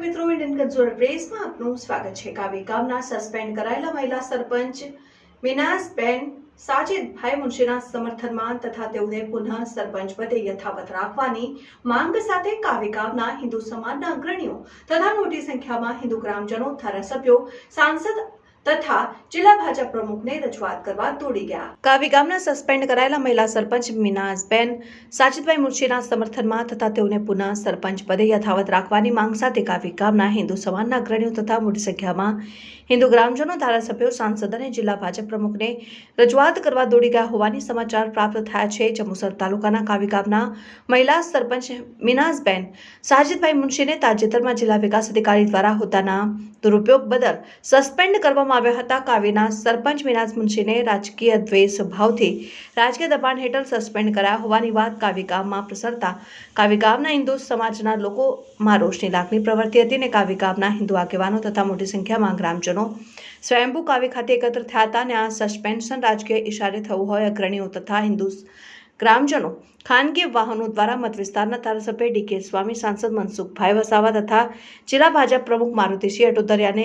દર્શક મિત્રો, Indian consumer પ્રેસમાં આપનું સ્વાગત છે. કાવી ગામના સસ્પેન્ડ કરાયેલા મહિલા સરપંચ મિનાસબેન સાજિદભાઈ મુનશીના સમર્થનમાં તથા તેઓને પુનઃ સરપંચ પદે યથાવત રાખવાની માંગ સાથે કાવી ગામના હિન્દુ સમાજના અગ્રણીઓ તથા મોટી સંખ્યામાં હિન્દુ ગ્રામજનો ધારાસભ્યો, સાંસદ તથા જિલ્લા ભાજપ પ્રમુખને રજૂઆત કરવા દોડી ગયા. કાવી ગામના સસ્પેન્ડ કરાયેલા મહિલા સરપંચ મીનાઝબેન સાજિદભાઈ મુર્શીના સમર્થનમાં તથા તેઓને પુનઃ સરપંચ પદે યથાવત રાખવાની માંગ સાથે કાવી ગામના હિન્દુ સમાજના અગ્રણીઓ તથા મોટી સંખ્યામાં હિન્દુ ગ્રામજનો, ધારાસભ્યો, સાંસદ અને જિલ્લા ભાજપ પ્રમુખને રજૂઆત કરવા દોડી ગયા હોવાની સમાચાર પ્રાપ્ત થયા છે. જંબુસર તાલુકાના કાવી ગામના મહિલા સરપંચ મિનાઝબેન સાજિદભાઈ મુનશીને તાજેતરમાં જિલ્લા વિકાસ અધિકારી દ્વારા હોદ્દાના દુરુપયોગ બદલ સસ્પેન્ડ કરવામાં આવ્યા હતા. કાવીના સરપંચ મિનાઝ મુનશીને રાજકીય દ્વેષ ભાવથી રાજકીય દબાણ હેઠળ સસ્પેન્ડ કરાયા હોવાની વાત કાવી ગામમાં પ્રસરતા કાવી ગામના હિન્દુ સમાજના લોકોમાં રોષની લાગણી પ્રવર્તી હતી અને કાવી ગામના હિન્દુ આગેવાનો તથા મોટી સંખ્યામાં ગ્રામજનો સ્વયંભૂ કાવી ખાતે એકત્ર થયા હતા અને આ સસ્પેન્શન રાજકીય ઇશારે થવું હોય અગ્રણીઓ તથા હિન્દુ ગ્રામજનો ખાનગી વાહનો દ્વારા મતવિસ્તારના ધારાસભ્ય ડીકે સ્વામી, સાંસદ મનસુખભાઈ વસાવા તથા જિલ્લા ભાજપ પ્રમુખ મારુતિસિંહ અટોદરિયાને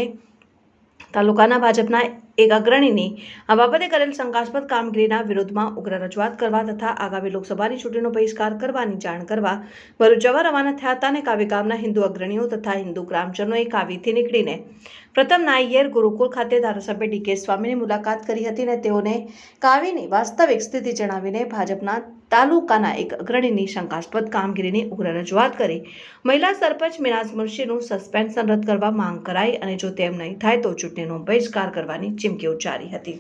તાલુકાના ભાજપના એક અગ્રણીની આ બાબતે કરેલ શંકાસ્પદ કામગીરીના વિરોધમાં ઉગ્ર રજૂઆત કરવા તથા આગામી લોકસભાની ચૂંટણીનો બહિષ્કાર કરવાની જાણ કરવા ભરૂચ જવા રવાના થયા હતા અને કાવી ગામના હિન્દુ અગ્રણીઓ તથા હિન્દુ ગ્રામજનોએ કાવીથી નીકળીને પ્રથમ નાયર ગુરુકુળ ખાતે ધારાસભ્ય ડીકે સ્વામીની મુલાકાત કરી હતી અને તેઓને કાવીની વાસ્તવિક સ્થિતિ જણાવીને ભાજપના તાલુકાના એક અગ્રણીની શંકાસ્પદ કામગીરીની ઉગ્ર રજૂઆત કરી. મહિલા સરપંચ મિનાઝ મુર્શીનું સસ્પેન્શન રદ કરવા માંગ કરાઈ અને જો તેમ નહીં થાય તો ચૂંટણીનો બહિષ્કાર કરવાની ચીમકી ઉચ્ચારી હતી.